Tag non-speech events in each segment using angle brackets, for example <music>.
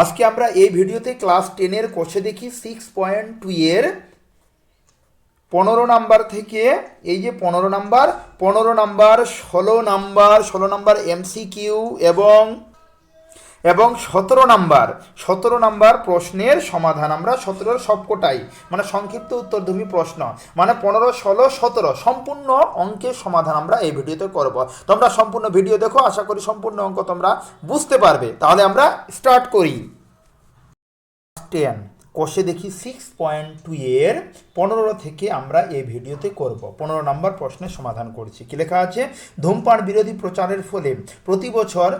আজকে আমরা এই ভিডিওতে ক্লাস টেনের কোষে দেখি সিক্স পয়েন্ট টু এর পনেরো নাম্বার থেকে, এই যে পনেরো নাম্বার পনেরো নাম্বার, ষোলো নাম্বার ষোলো নাম্বার এমসিকিউ এবং এবং সতেরো নাম্বার সতেরো নাম্বার প্রশ্নের সমাধান আমরা সতেরোর সবকটাই মানে সংক্ষিপ্ত উত্তরধর্মী প্রশ্ন মানে পনেরো, ষোলো, সতেরো, সম্পূর্ণ অঙ্কের সমাধান আমরা এই ভিডিওতে করব। তোমরা সম্পূর্ণ ভিডিও দেখো, আশা করি সম্পূর্ণ অঙ্ক তোমরা বুঝতে পারবে। তাহলে আমরা স্টার্ট করি। টেন কোষে দেখি সিক্স পয়েন্ট টু এর পনেরো থেকে আমরা এই ভিডিওতে করব। পনেরো নম্বর প্রশ্নের সমাধান করছি। কি লেখা আছে? ধূমপান বিরোধী প্রচারের ফলে প্রতি বছর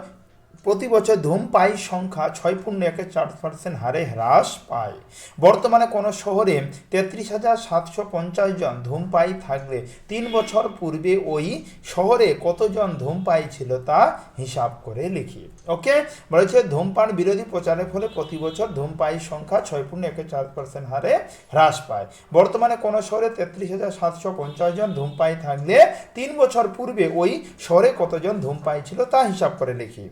প্রতি বছর ধূমপাই সংখ্যা ছয় পূর্ণ একে চার পার্সেন্ট হারে হ্রাস পায়। বর্তমানে কোনো শহরে তেত্রিশ হাজার সাতশো পঞ্চাশ জন ধূমপাই থাকলে তিন বছর পূর্বে ওই শহরে কতজন ধূমপাই ছিল তা হিসাব করে লিখি। ওকে? বলেছে, ধূমপান বিরোধী প্রচারের ফলে প্রতি বছর ধূমপাই সংখ্যা ছয় পূর্ণ একে চার পার্সেন্ট হারে হ্রাস পায়। বর্তমানে কোনো শহরে তেত্রিশ হাজার সাতশো পঞ্চাশ জন ধূমপাই থাকলে তিন বছর পূর্বে ওই শহরে কতজন ধূমপাই ছিল তা হিসাব করে লিখি।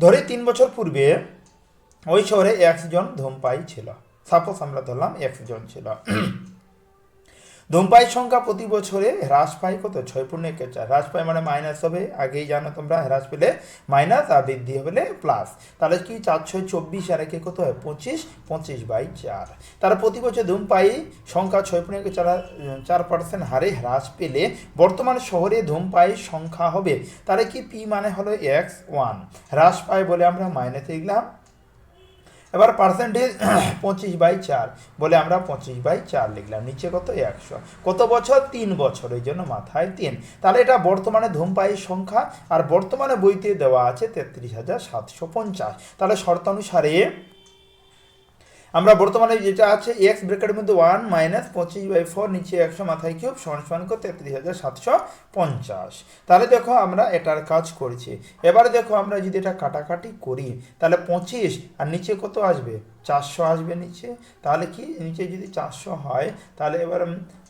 ধরে তিন বছর পূর্বে ওই শহরে একজন ধূমপাই ছিল। সাপোজ আমরা ধরলাম একজন ছিল। ধূমপাই সংখ্যা প্রতি বছরে হ্রাস পায় কত? ছয় পূর্ণ একে চার। হ্রাস পায় মানে মাইনাস হবে। আগেই জানো তোমরা, হ্রাস পেলে মাইনাস আর বৃদ্ধি হলে প্লাস তাহলে কি? চার, ছয়, চব্বিশ আর একে কত হয়? পঁচিশ পঁচিশ বাই চার। তারা প্রতি বছর ধূমপাই সংখ্যা ছয় পূর্ণ একে চার চার পার্সেন্ট হারে হ্রাস পেলে বর্তমান শহরে ধূমপাই সংখ্যা হবে। তাহলে কি? পি মানে হলো এক্স ওয়ান হ্রাস পায় বলে আমরা মাইনাসে লিখলাম। এবার পার্সেন্টেজ <clears throat> পঁচিশ বাই চার বলে আমরা পঁচিশ বাই চার লিখলাম। নিচে কত? একশো। কত বছর? তিন বছর। ওই জন্য মাথায় তিন। তাহলে এটা বর্তমানে ধূমপায়ের সংখ্যা আর বর্তমানে বইতে দেওয়া আছে তেত্রিশ হাজার সাতশো পঞ্চাশ। তাহলে শর্তানুসারে আমরা বর্তমানে যেটা আছে এক্স ব্রেকেটের মধ্যে ওয়ান মাইনাস পঁচিশ বাই ফোর নিচে একশো মাথায় কিউব সমান সমান করতে তেত্রিশ হাজার সাতশো পঞ্চাশ। তাহলে দেখো আমরা এটার কাজ করছি। এবারে দেখো আমরা যদি এটা কাটাকাটি করি, তাহলে পঁচিশ আর নিচে কত আসবে? চারশো আসবে নিচে, তাহলে কি? নিচে যদি চারশো হয়, তাহলে এবার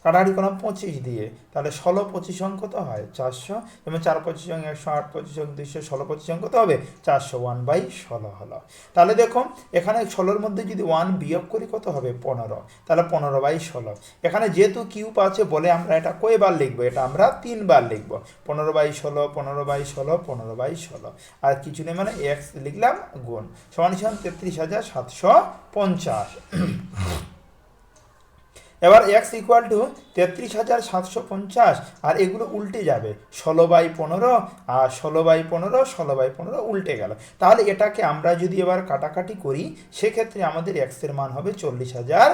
কাটাকাটি করলাম পঁচিশ দিয়ে, তাহলে ষোলো পঁচিশ অঙ্ক কত হয় চারশো, এবং চার পঁচিশ অঙ্ক একশো আট, পঁচিশ অঙ্ক দুইশো, ষোলো পঁচিশ অঙ্ক কত হবে, চারশো ওয়ান বাই ষোলো হলো। তাহলে দেখো, এখানে ষোলোর মধ্যে যদি ওয়ান বিয়োগ করি কত হবে? পনেরো। তাহলে পনেরো বাই ষোলো। এখানে যেহেতু কিউব আছে, বলে আমরা এটা কয়বার লিখব? এটা আমরা তিনবার লিখব। পনেরো বাই ষোলো, পনেরো বাই ষোলো, পনেরো বাই ষোলো। আর কিছু নেই মানে এক্স লিখলাম গুণ। সমান সমান তেত্রিশ হাজার সাতশো পঞ্চাশ। এবার এক্স ইকুয়াল টু তেত্রিশ হাজার সাতশো পঞ্চাশ, আর এগুলো উল্টে যাবে। ষোলো বাই পনেরো, আর ষোলো বাই পনেরো, ষোলো বাই পনেরো উল্টে গেল। তাহলে এটাকে আমরা যদি এবার কাটাকাটি করি, সেক্ষেত্রে আমাদের এক্সের মান হবে চল্লিশ হাজার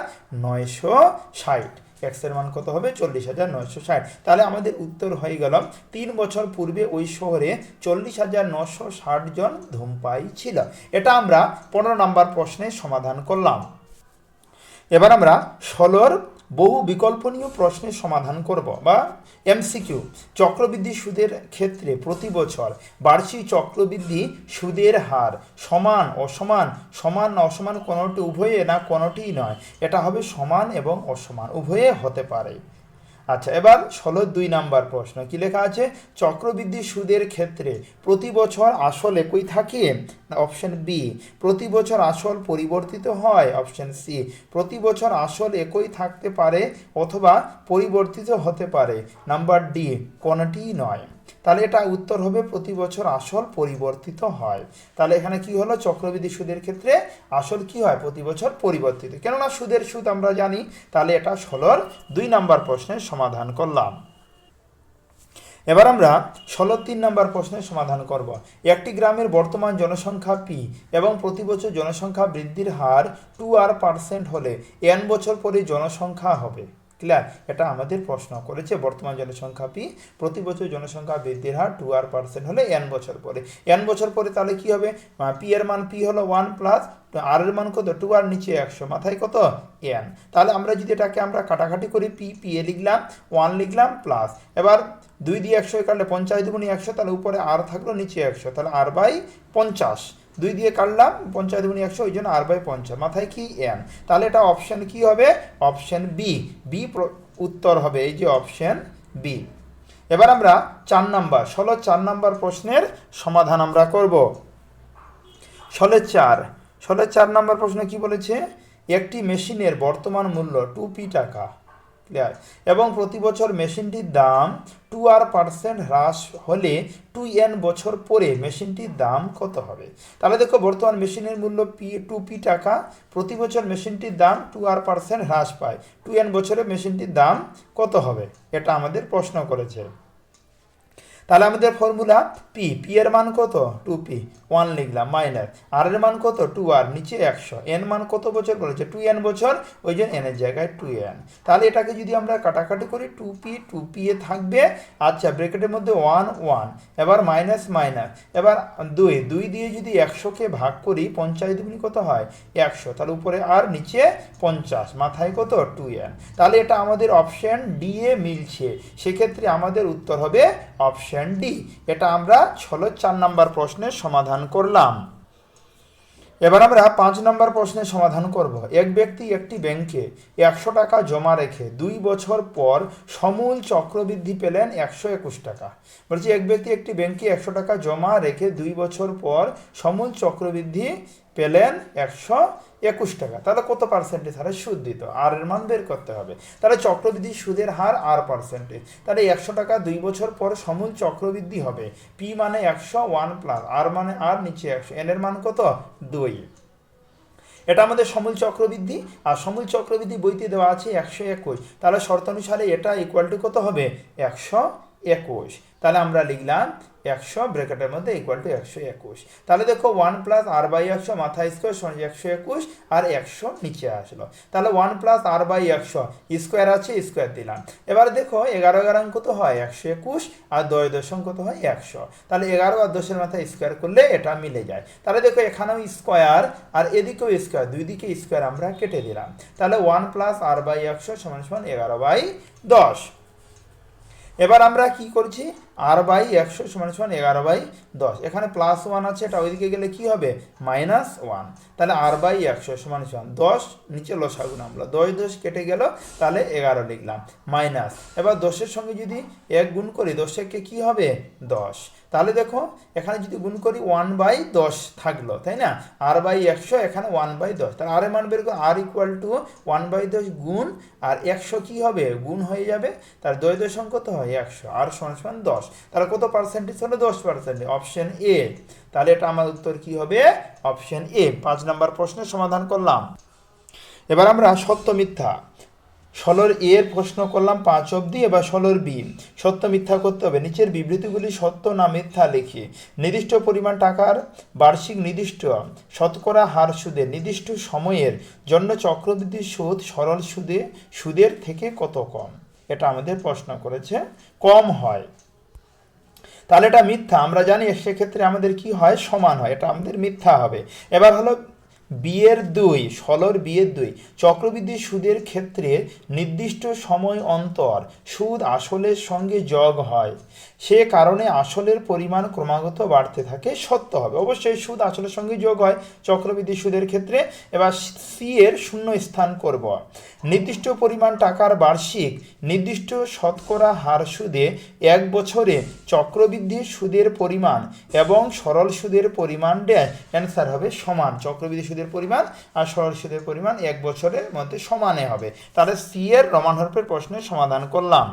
নয়শো ষাট। এক্সের মান কত হবে? চল্লিশ হাজার নয়শো ষাট। তাহলে আমাদের উত্তর হয়ে গেল, তিন বছর পূর্বে ওই শহরে চল্লিশ হাজার নশো ষাট জন ধূমপাই ছিল। এটা আমরা পনেরো নম্বর প্রশ্নের সমাধান করলাম। এবার আমরা ষোলোর বহু বিকল্পনীয় প্রশ্নের সমাধান করব বা এমসিকিউ, চক্রবৃদ্ধি সুদের ক্ষেত্রে প্রতি বছর বার্ষিক চক্রবৃদ্ধি সুদের হার সমান, অসমান, সমান না অসমান কোনোটি উভয়ে না কোনোটিই নয়। এটা হবে সমান এবং অসমান, উভয়ে হতে পারে। আচ্ছা এবার ষোলো দুই নাম্বার প্রশ্ন। কি লেখা আছে? চক্রবৃদ্ধি সুদের ক্ষেত্রে প্রতি বছর আসল একই থাকে? অপশন বি, প্রতি বছর আসল পরিবর্তিত হয়। অপশন সি, প্রতি বছর আসল একই থাকতে পারে অথবা পরিবর্তিত হতে পারে। নাম্বার ডি, কোনটি নয়? তাহলে এটা উত্তর হবে প্রতি বছর আসল পরিবর্তিত হয়। তাহলে এখানে কি হলো? চক্রবৃদ্ধি সুদের ক্ষেত্রে আসল কি হয়? প্রতি বছর পরিবর্তিত। কেননা সুদের সুদ আমরা জানি, তাহলে এটা ষোলোর দুই নাম্বার প্রশ্নের সমাধান করলাম। এবার আমরা ষোলো তিন নম্বর প্রশ্নের সমাধান করব। একটি গ্রামের বর্তমান জনসংখ্যা পি এবং প্রতি বছর জনসংখ্যা বৃদ্ধির হার টু আর পার্সেন্ট হলে এন বছর পরে জনসংখ্যা হবে। ক্লিয়ার এটা আমাদের প্রশ্ন করেছে, বর্তমান জনসংখ্যা পি। প্রতি বছর জনসংখ্যা বৃদ্ধির হার টু আর পার্সেন্ট হলে এন বছর পরে। এন বছর পরে তাহলে কি হবে? পি এর মান পি হলো ওয়ান প্লাস আর এর মান কত? টু আর নিচে একশো, মাথায় কত? এন তাহলে আমরা যদি এটাকে আমরা কাটাকাটি করি পি পি এ লিখলাম ওয়ান লিখলাম প্লাস এবার দুই দিয়ে একশো কাটলে পঞ্চাশ দুগুণি একশো, তাহলে উপরে আর থাকল নিচে একশো, তাহলে আর বাই পঞ্চাশ। দুই দিয়ে কাটলাম পঞ্চাশ দুগুণি একশো, ওই জন্য আর বাই পঞ্চাশ। মাথায় কি এন? তাহলে এটা অপশান কি হবে? অপশান বি বি উত্তর হবে এই যে অপশান বি এবার আমরা চার নাম্বার, ষোলো চার নাম্বার প্রশ্নের সমাধান আমরা করব। সলের চার সলের চার নম্বর প্রশ্ন কি বলেছে? একটি মেশিনের বর্তমান মূল্য টু পি টাকা। ক্লিয়ার এবং প্রতি বছর মেশিনটির দাম টু আর পার্সেন্ট হ্রাস হলে টু এন বছর পরে মেশিনটির দাম কত হবে? তাহলে দেখো, বর্তমান মেশিনের মূল্য পি, টু পি টাকা। প্রতি বছর মেশিনটির দাম টু আর পার্সেন্ট হ্রাস পায়। টু এন বছরে মেশিনটির দাম কত হবে? এটা আমাদের প্রশ্ন করেছে। তাহলে আমাদের ফর্মুলা পি পি এর মান কত? Two p. ওয়ান লিখলাম মাইনাস আর এর মান কত? টু আর, নিচে একশো। এন মান কত বছর বলেছে টু এন বছর, ওই জন্য এনের জায়গায় টু এন তাহলে এটাকে যদি আমরা কাটাকাটি করি টু পি টু পি এ থাকবে। আচ্ছা ব্রেকেটের মধ্যে ওয়ান ওয়ান এবার মাইনাস মাইনাস এবার দুই দুই দিয়ে যদি একশোকে ভাগ করি, পঞ্চাশ দুগুনি কত হয়? একশো। তাহলে উপরে আর, নিচে পঞ্চাশ। মাথায় কত? টু এন তাহলে এটা আমাদের অপশান ডি এ মিলছে। সেক্ষেত্রে আমাদের উত্তর হবে অপশন ডি এটা আমরা ছলো চার নাম্বার প্রশ্নের সমাধান করলাম। এবার আমরা পাঁচ নম্বর প্রশ্নের সমাধান করব। এক ব্যক্তি একটি ব্যাংকে একশো টাকা জমা রেখে দুই বছর পর সমূল চক্রবৃদ্ধি পেলেন একশো একুশ টাকা। বলছি, এক ব্যক্তি একটি ব্যাংকে একশো টাকা জমা রেখে দুই বছর পর সমূল চক্রবৃদ্ধি পেলেন একশো একুশ টাকা। তাহলে কত পার্সেন্টেজ হারে সুদ দিত। আর এর মান বের করতে হবে। তাহলে চক্রবৃদ্ধি সুদের হার আর পার্সেন্টেজ তাহলে একশো টাকা দুই বছর পর সমূল চক্রবৃদ্ধি হবে। পি মানে একশো ওয়ান প্লাস আর মানে আর নিচে একশো। এন এর মান কত? দুই। এটা আমাদের সমূল চক্রবৃদ্ধি। আর সমূল চক্রবৃদ্ধি বইতে দেওয়া আছে একশো একুশ। তাহলে শর্ত অনুসারে এটা ইকুয়াল টু কত হবে? একশো একুশ। তাহলে আমরা লিখলাম একশো ব্রেকেটের মধ্যে ইকুয়াল টু একশো একুশ। তাহলে দেখো ওয়ান প্লাস আর বাই একশো মাথা স্কোয়ার সমান একশো একুশ, আর একশো নিচে আসলো। তাহলে ওয়ান প্লাস আর বাই একশো স্কোয়ার আছে স্কোয়ার দিলাম। এবার দেখো এগারো এগারো কত হয়? একশো একুশ, আর দশ দশম কত হয়? একশো। তাহলে এগারো আর দশের মাথায় স্কোয়ার করলে এটা মিলে যায়। তাহলে দেখো এখানেও স্কোয়ার আর এদিকেও স্কোয়ার দুই দিকে স্কোয়ার আমরা কেটে দিলাম। তাহলে ওয়ান প্লাস আর বাই একশো সমান সমান এগারো বাই দশ। এবার আমরা কি করছি? আর বাই একশো সমান সমান এগারো বাই দশ। এখানে প্লাস ওয়ান আছে, এটা ওইদিকে গেলে কি হবে? মাইনাস ওয়ান তাহলে আর বাই একশো সমান সমান দশ, নিচে লসাগু নামলো। দশ দশ কেটে গেল, তাহলে এগারো লিখলাম। মাইনাস এবার দশের সঙ্গে যদি এক গুণ করি দশেরকে কি হবে? দশ। তাহলে দেখো, এখানে যদি গুণ করি ওয়ান বাই দশ থাকল, তাই না? আর বাই একশো, এখানে ওয়ান বাই দশ। তাহলে আর মান বের করো r equal to one by দশ গুণ, আর একশো কি হবে? গুণ হয়ে যাবে। তার দশ দশম তো হয়? একশো। আর সমান সমান দশ। তাহলে কত পার্সেন্টেজ হলো দশ পার্সেন্ট অপশন এ তাহলে এটা আমার উত্তর কি হবে? অপশন এ পাঁচ নম্বর প্রশ্নের সমাধান করলাম। এবার আমরা সত্য মিথ্যা। ষোলোর এর প্রশ্ন করলাম পাঁচ অবধি, এবার ষোলোর বি সত্য মিথ্যা করতে হবে। নিচের বিবৃতিগুলি সত্য না মিথ্যা লিখে। নির্দিষ্ট পরিমাণ টাকার বার্ষিক নির্দিষ্ট শতকরা হার সুদে নির্দিষ্ট সময়ের জন্য চক্রবৃদ্ধি সুদ, সরল সুদে, সুদের থেকে কত কম? এটা আমাদের প্রশ্ন করেছে। কম হয়। তাহলে এটা মিথ্যা। আমরা জানি সেক্ষেত্রে আমাদের কি হয়? সমান হয়। এটা আমাদের মিথ্যা হবে। এবার হলো বিয়ের দুই, ষোলোর বিয়ের দুই। চক্রবৃদ্ধি সুদের ক্ষেত্রে নির্দিষ্ট সময় অন্তর সুদ আসলের সঙ্গে যোগ হয়। সে কারণে আসলের পরিমাণ ক্রমাগত বাড়তে থাকে, সত্য হবে। অবশ্যই সুদ আসলের সঙ্গে যোগ হয়, চক্রবৃদ্ধি সুদের ক্ষেত্রে। এবার সি এর শূন্য স্থান করব। নির্দিষ্ট পরিমাণ টাকার বার্ষিক নির্দিষ্ট শতকরা হার সুদে এক বছরে চক্রবৃদ্ধি সুদের পরিমাণ এবং সরল সুদের পরিমাণ ড্যাশ, অ্যান্সার হবে সমান। চক্রবৃদ্ধি সুদের পরিমাণ আর সরল সুদের পরিমাণ এক বছরের মধ্যে সমানে হবে। তাহলে সি এর রমান হরফের প্রশ্নের সমাধান করলাম।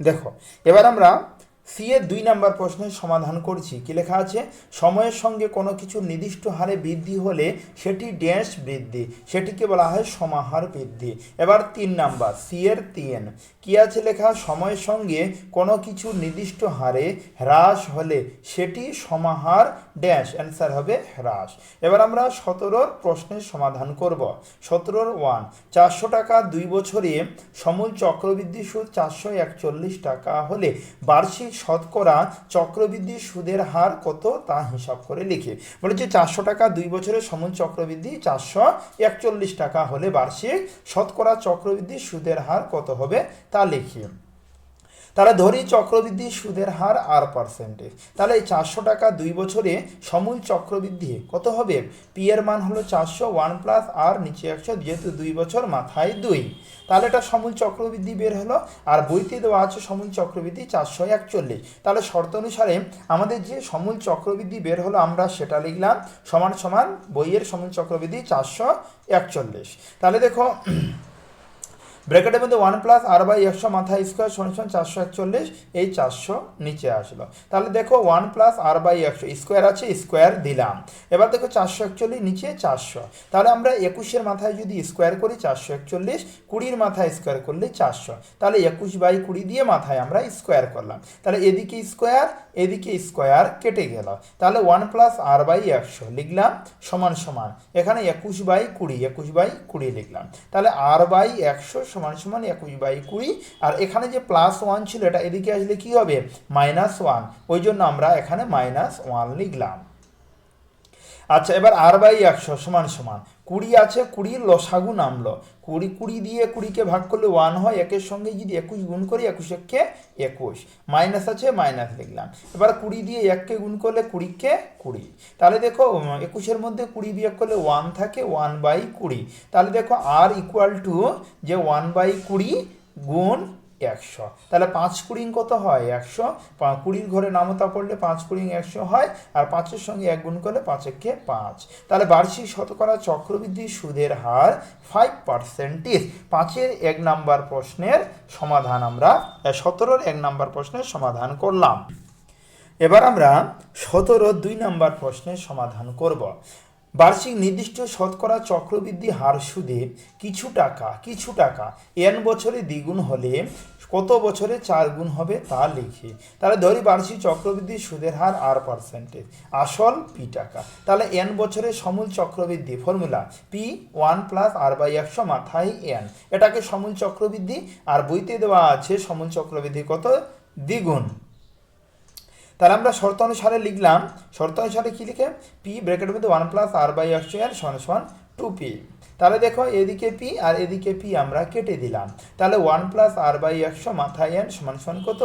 দেখো, এবার আমরা সি এর দুই নাম্বার প্রশ্নের সমাধান করছি। কি লেখা আছে? সময়ের সঙ্গে কোনো কিছু নির্দিষ্ট হারে বৃদ্ধি হলে সেটি ড্যাশ বৃদ্ধি, সেটিকে বলা হয় সমাহার বৃদ্ধি। এবার তিন নাম্বার, সি এর তিন। কি আছে লেখা? সময়ের সঙ্গে কোনো কিছু নির্দিষ্ট হারে হ্রাস হলে সেটি সমাহার ড্যাশ, অ্যান্সার হবে হ্রাস। এবার আমরা সতেরোর প্রশ্নের সমাধান করব। সতেরোর ওয়ান, চারশো টাকা দুই বছরে সমূল চক্রবৃদ্ধি সুদ চারশো একচল্লিশ টাকা হলে বার্ষিক শতকরা চক্রবৃদ্ধি সুদের হার কত তা হিসাব করে লিখে। বলেছে চারশো টাকা দুই বছরের সমন চক্রবৃদ্ধি চারশো একচল্লিশ টাকা হলে বার্ষিক শতকরা চক্রবৃদ্ধি সুদের হার কত হবে তা লিখি। তাহলে ধরি চক্রবৃদ্ধি সুদের হার আর পার্সেন্টেজ তাহলে এই চারশো টাকা দুই বছরে সমূল চক্রবৃদ্ধি কত হবে? পি এর মান হলো চারশো ওয়ান প্লাস আর নিচে একশো, যেহেতু দুই বছর, মাথায় দুই। তাহলে এটা সমূল চক্রবৃদ্ধি বের হলো, আর বইতে দেওয়া আছে সমূল চক্রবৃদ্ধি চারশো একচল্লিশ। তাহলে শর্ত অনুসারে আমাদের যে সমূল চক্রবৃদ্ধি বের হলো, আমরা সেটা লিখলাম সমান সমান বইয়ের সমূল চক্রবৃদ্ধি চারশো একচল্লিশ। তাহলে দেখো ব্র্যাকেটের মধ্যে ওয়ান প্লাস আর বাই একশো মাথা স্কোয়ার সমান চারশো একচল্লিশ, এই চারশো নিচে আসলো। তাহলে দেখো ওয়ান প্লাস আর বাই একশো স্কোয়ার আছে স্কোয়ার দিলাম। এবার দেখো চারশো একচল্লিশ, নিচে চারশো। তাহলে আমরা একুশের মাথায় যদি স্কোয়ার করি, চারশো একচল্লিশ, কুড়ির মাথায় স্কোয়ার করলে চারশো। তাহলে একুশ বাই কুড়ি দিয়ে মাথায় আমরা স্কোয়ার করলাম। তাহলে এদিকে স্কোয়ার এদিকে স্কোয়ার কেটে গেল। তাহলে ওয়ান প্লাস আর বাই একশো লিখলাম, সমান সমান। এখানে একুশ বাই কুড়ি, একুশ বাই কুড়ি লিখলাম। তাহলে আর বাই একশো সমান সমান একুশ বাই কুড়ি। আর এখানে যে প্লাস ওয়ান ছিল, এটা এদিকে আসলে কি হবে? Minus one. ওই জন্য আমরা এখানে মাইনাস ওয়ান লিখলাম। আচ্ছা এবার আর বাই একশো সমান সমান। কুড়ি আছে, কুড়ির লসাগু নামলো। কুড়ি কুড়ি দিয়ে কুড়িকে ভাগ করলে ওয়ান হয়, একের সঙ্গে যদি একুশ গুণ করি, একুশ এককে একুশ। মাইনাস আছে মাইনাস লিখলাম এবার কুড়ি দিয়ে এককে গুণ করলে কুড়িকে কুড়ি। তাহলে দেখো একুশের মধ্যে কুড়ি বিয়োগ করলে ওয়ান থাকে ওয়ান বাই কুড়ি। তাহলে দেখো আর ইকুয়াল টু যে ওয়ান বাই কুড়ি গুণ একশো। তাহলে পাঁচ কুড়িং কত হয়? একশো। কুড়ির ঘরে নামতা পড়লে পাঁচ কুড়িং একশো হয়, আর পাঁচের সঙ্গে এক গুণ করলে পাঁচ পাঁচ। তাহলে বার্ষিক শতকরা চক্রবৃদ্ধি সুদের হার ফাইভ পার্সেন্টেজ পাঁচের এক নাম্বার প্রশ্নের সমাধান আমরা সতেরোর এক নাম্বার প্রশ্নের সমাধান করলাম। এবার আমরা সতেরো দুই নাম্বার প্রশ্নের সমাধান করব। বার্ষিক নির্দিষ্ট শতকরা চক্রবৃদ্ধি হার সুদে কিছু টাকা কিছু টাকা, এন বছরে দ্বিগুণ হলে কত বছরে চার গুণ হবে তা লিখি। তাহলে ধরি বার্ষিক চক্রবৃদ্ধি সুদের হার আর পার্সেন্টেজ আসল পি টাকা। তাহলে এন বছরে সমূল চক্রবৃদ্ধি formula p one plus r by একশো মাথায় এন এটাকে সমূল চক্রবৃদ্ধি আর বইতে দেওয়া আছে সমূল চক্রবৃদ্ধি কত? দ্বিগুণ। তাহলে আমরা শর্ত অনুসারে লিখলাম। শর্ত অনুসারে কি লিখে? পি ব্র্যাকেটের মধ্যে ওয়ান প্লাস আর বাই এক্সের সমান সমান টু পি তাহলে দেখো, এদিকে পি আর এদিকে পি আমরা কেটে দিলাম। তাহলে ওয়ান প্লাস আর বাই একশো মাথায় এন সমান সমান কত?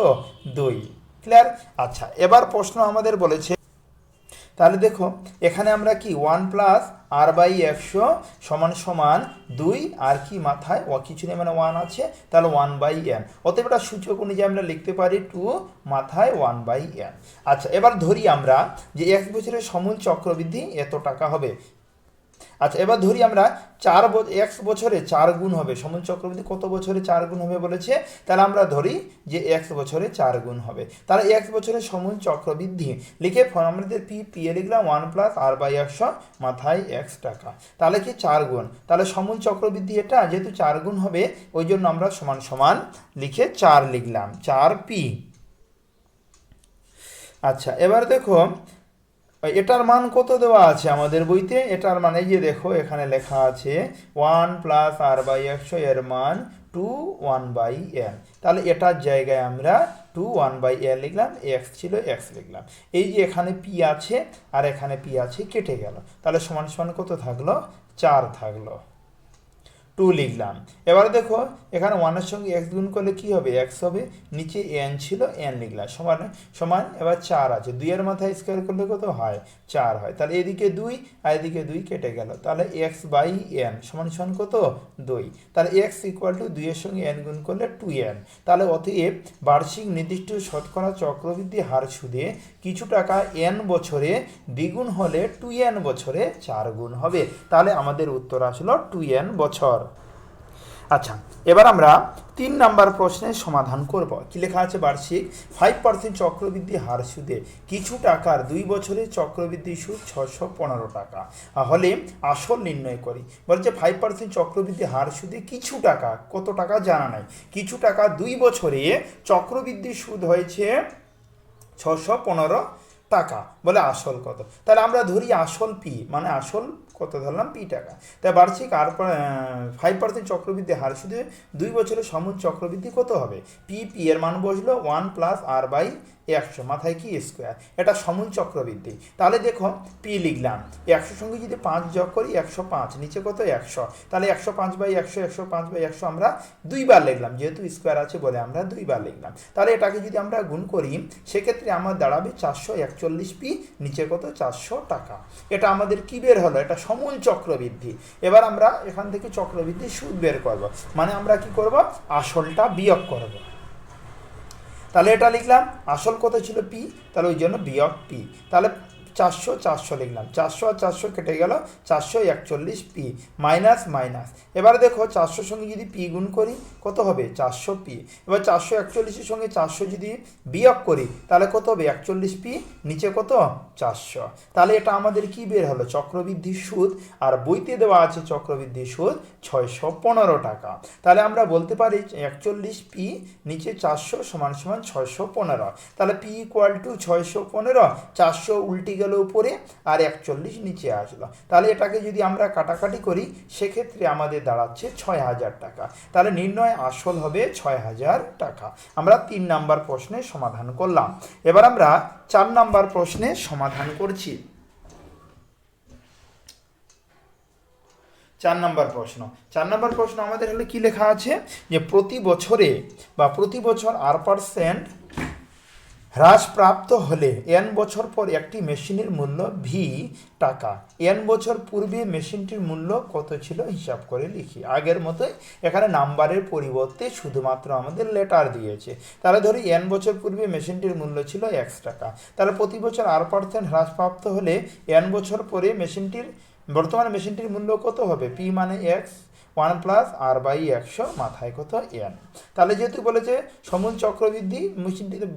দুই। ক্লিয়ার আচ্ছা এবার প্রশ্ন আমাদের বলেছে তাহলে দেখো, এখানে আমরা কি ওয়ান প্লাস আর বাই একশো সমান সমান দুই, আর কি মাথায়? ও, কিছু নেই মানে ওয়ান আছে, তাহলে ওয়ান বাই এন অতএব এটা সূচক অনুযায়ী আমরা লিখতে পারি টু মাথায় ওয়ান বাই এন আচ্ছা এবার ধরি আমরা যে এক বছরের সমূল চক্রবৃদ্ধি এত টাকা হবে। আচ্ছা এবার ধরি আমরা চার এক বছরে চার গুণ হবে। সমন চক্রবর্তী কত বছরে চার গুণ হবে বলেছে? তাহলে আমরা ধরি যে এক বছরে চার গুণ হবে। তাহলে এক বছরে সমন চক্রবৃদ্ধি লিখে আমাদের পি পি এ লিখলাম ওয়ান প্লাস আর বাই একশো মাথায় এক্স টাকা। তাহলে কি চার গুণ? তাহলে সমন চক্রবৃদ্ধি এটা, যেহেতু চার গুণ হবে, ওই জন্য আমরা সমান সমান লিখে চার লিখলাম। চার পি। আচ্ছা এবার দেখো এটার মান কত দেওয়া আছে আমাদের বইতে? এটার মানে যে দেখো, এখানে লেখা আছে ওয়ান প্লাস আর বাই একশো এর মান টু ওয়ান বাই এল তাহলে এটার জায়গায় আমরা টু ওয়ান বাই এল লিখলাম এক্স ছিল এক্স লিখলাম। এই যে এখানে পি আছে আর এখানে পি আছে, কেটে গেল। তাহলে সমান সমান কত থাকল? চার থাকল। টু লিখলাম। এবার দেখো, এখানে ওয়ানের সঙ্গে এক্স গুণ করলে কি হবে? এক্স হবে, নিচে এন ছিল এন লিখলাম। সমান সমান এবার চার আছে। দুইয়ের মাথায় স্কোয়ার করলে কত হয়? চার হয়। তাহলে এদিকে দুই আর এদিকে দুই কেটে গেল। তাহলে এক্স বাই এন সমান সমান কত? দুই। তাহলে এক্স ইকুয়াল টু দুইয়ের সঙ্গে এন গুণ করলে টু এন তাহলে অতএব বার্ষিক নির্দিষ্ট শতকরা চক্রবৃদ্ধি হার সুদে কিছু টাকা এন বছরে দ্বিগুণ হলে টু এন বছরে চার গুণ হবে। তাহলে আমাদের উত্তর আসলো টু এন বছর। আচ্ছা এবার আমরা তিন নাম্বার প্রশ্নের সমাধান করব। কি লেখা আছে বার্ষিক? ফাইভ পার্সেন্ট চক্রবৃদ্ধি হার সুদে কিছু টাকার দুই বছরে চক্রবৃদ্ধি সুদ ছশো পনেরো টাকা। হলে আসল নির্ণয় করি। বলছে ফাইভ পার্সেন্ট চক্রবৃদ্ধি হার সুদে কিছু টাকা, কত টাকা জানা নাই। কিছু টাকা দুই বছরে চক্রবৃদ্ধি সুদ হয়েছে ছশো পনেরো টাকা। বলে আসল কত? তাহলে আমরা ধরি আসল পি মানে আসল কত? ধরলাম পি টাকা। তাই বার্ষিক আর ফাইভ পার্সেন্ট চক্রবৃদ্ধি হার। শুধু দুই বছরের সমুদ চক্রবৃদ্ধি কত হবে? পি পি এর মান বসল ওয়ান প্লাস আর বাই একশো, মাথায় কি স্কোয়ার এটা সমুল চক্রবৃদ্ধি। তাহলে দেখো পি লিখলাম। একশোর সঙ্গে যদি পাঁচ যোগ করি, একশো পাঁচ, নিচে কত? একশো। তাহলে একশো পাঁচ বাই একশো একশো পাঁচ বাই একশো আমরা দুইবার লিখলাম। যেহেতু স্কোয়ার আছে বলে আমরা দুইবার লিখলাম। তাহলে এটাকে যদি আমরা গুণ করি, সেক্ষেত্রে আমার দাঁড়াবে চারশো একচল্লিশ পি নিচে কত? চারশো টাকা। এটা আমাদের কি বের হলো? এটা সমূল চক্রবৃদ্ধি। এবার আমরা এখান থেকে চক্রবৃদ্ধি সুদ বের করব। মানে আমরা কি করব? আসলটা বিয়োগ করব। তাহলে এটা লিখলাম, আসল কত ছিল? পি। তাহলে ওই জন্য বিয়োগ পি। তাহলে চারশো চারশো লিখলাম। চারশো আর চারশো কেটে গেল, চারশো একচল্লিশ পি, মাইনাস মাইনাস। এবারে দেখো, চারশোর সঙ্গে যদি পি গুণ করি, কত হবে? চারশো পি। এবার চারশো একচল্লিশের সঙ্গে চারশো যদি বিয়োগ করি, তাহলে কত হবে? একচল্লিশ পি, নিচে কত? চারশো। তাহলে এটা আমাদের কি বের হলো? চক্রবৃদ্ধি সুদ, আর বইতে দেওয়া আছে চক্রবৃদ্ধি সুদ ছয়শো পনেরো টাকা। তাহলে আমরা বলতে পারি, একচল্লিশ পি, নিচে চারশো সমান সমান ছয়শো পনেরো। তাহলে পি ইকুয়াল টু ছয়শো পনেরো, চারশো উল্টি গেল উপরে আর একচল্লিশ নিচে আসলো। তাহলে এটাকে যদি আমরা কাটাকাটি করি, সেক্ষেত্রে আমাদের দাঁড়াচ্ছে ছয় হাজার টাকা। তাহলে নির্ণয় আসল হবে ছয় হাজার টাকা। আমরা তিন নাম্বার প্রশ্নের সমাধান করলাম। এবার আমরা চার নাম্বার প্রশ্নে সমাধান করছি। চার নম্বর প্রশ্ন। চার নম্বর প্রশ্ন আমাদের হলে কি লেখা আছে? যে প্রতি বছরে বা প্রতি বছর আর পার্সেন্ট হ্রাসপ্রাপ্ত হলে এন বছর পর একটি মেশিনের মূল্য ভি টাকা। এন বছর পূর্বে মেশিনটির মূল্য কত ছিল হিসাব করে লিখি। আগের মতোই এখানে নাম্বারের পরিবর্তে শুধুমাত্র আমাদের লেটার দিয়েছে। তাহলে ধরি এন বছর পূর্বে মেশিনটির মূল্য ছিল এক্স টাকা। তাহলে প্রতি বছর আর পার্সেন্ট হ্রাসপ্রাপ্ত হলে এন বছর পরে মেশিনটির, বর্তমানে মেশিনটির মূল্য কত হবে? পি মানে x one plus r by একশো মাথায় কত এন। তাহলে যেহেতু বলেছে সমুল চক্রবৃদ্ধি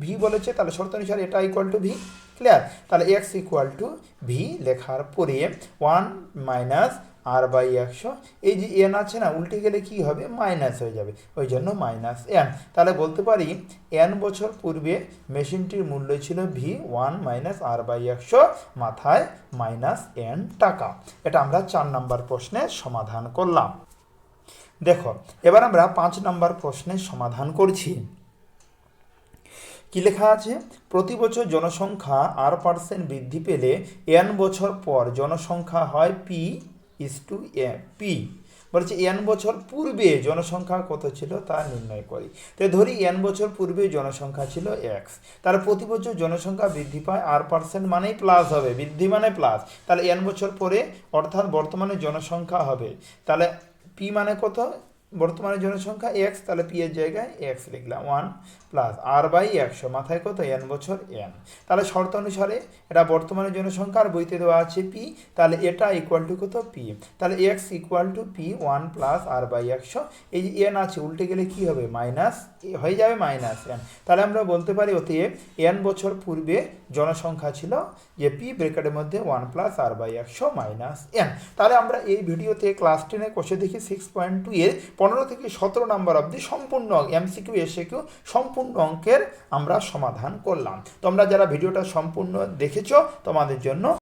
ভি বলেছে, তাহলে শর্ত অনুসারে এটা ইকুয়াল টু ভি ক্লিয়ার তাহলে এক্স ইকুয়াল টু ভি লেখার পরে ওয়ান মাইনাস আর বাই একশো, এই যে এন আছে না, উল্টে গেলে কি হবে? মাইনাস হয়ে যাবে, ওই জন্য মাইনাস এন তাহলে বলতে পারি এন বছর পূর্বে মেশিনটির মূল্য ছিল v one minus r by একশো, মাথায় মাইনাস এন টাকা। এটা আমরা চার নাম্বার প্রশ্নের সমাধান করলাম। দেখো, এবার আমরা পাঁচ নাম্বার প্রশ্নের সমাধান করছি। কি লেখা আছে? প্রতি বছর জনসংখ্যা আর পার্সেন্ট বৃদ্ধি পেলে এন বছর পর জনসংখ্যা হয় p is to a, p. বলছে, এন বছর পূর্বে জনসংখ্যা কত ছিল তা নির্ণয় করি। তো ধরি, এন বছর পূর্বে জনসংখ্যা ছিল এক্স তাহলে প্রতি বছর জনসংখ্যা বৃদ্ধি পায় আর পার্সেন্ট মানেই প্লাস হবে। বৃদ্ধি মানে প্লাস তাহলে এন বছর পরে অর্থাৎ বর্তমানে জনসংখ্যা হবে। তাহলে পি মানে কত? বর্তমানে জনসংখ্যা এক্স তাহলে পি এর জায়গায় এক্স লিখলাম ওয়ান প্লাস আর বাই একশো মাথায় কত এন বছর এন তাহলে শর্ত অনুসারে এটা বর্তমানে জনসংখ্যার বইতে দেওয়া আছে পি তাহলে এটা ইকুয়াল টু কত পি তাহলে x equal to p one plus r by একশো এই যে এন আছে, উল্টে গেলে কি হবে? মাইনাস হয়ে যাবে মাইনাস এন তাহলে আমরা বলতে পারি অতএব এন বছর পূর্বে জনসংখ্যা ছিল যে পি ব্রেকেটের মধ্যে ওয়ান প্লাস আর বাই একশো মাইনাস এন তাহলে আমরা এই ভিডিওতে ক্লাস টেনে কষে দেখি সিক্স পয়েন্ট টু এর পনেরো থেকে সতেরো নাম্বার অবধি সম্পূর্ণ এমসিকিউ এসিকিউ সম্পূর্ণ অঙ্কের আমরা সমাধান করলাম। তোমরা যারা ভিডিওটা সম্পূর্ণ দেখেছ, তোমাদের জন্য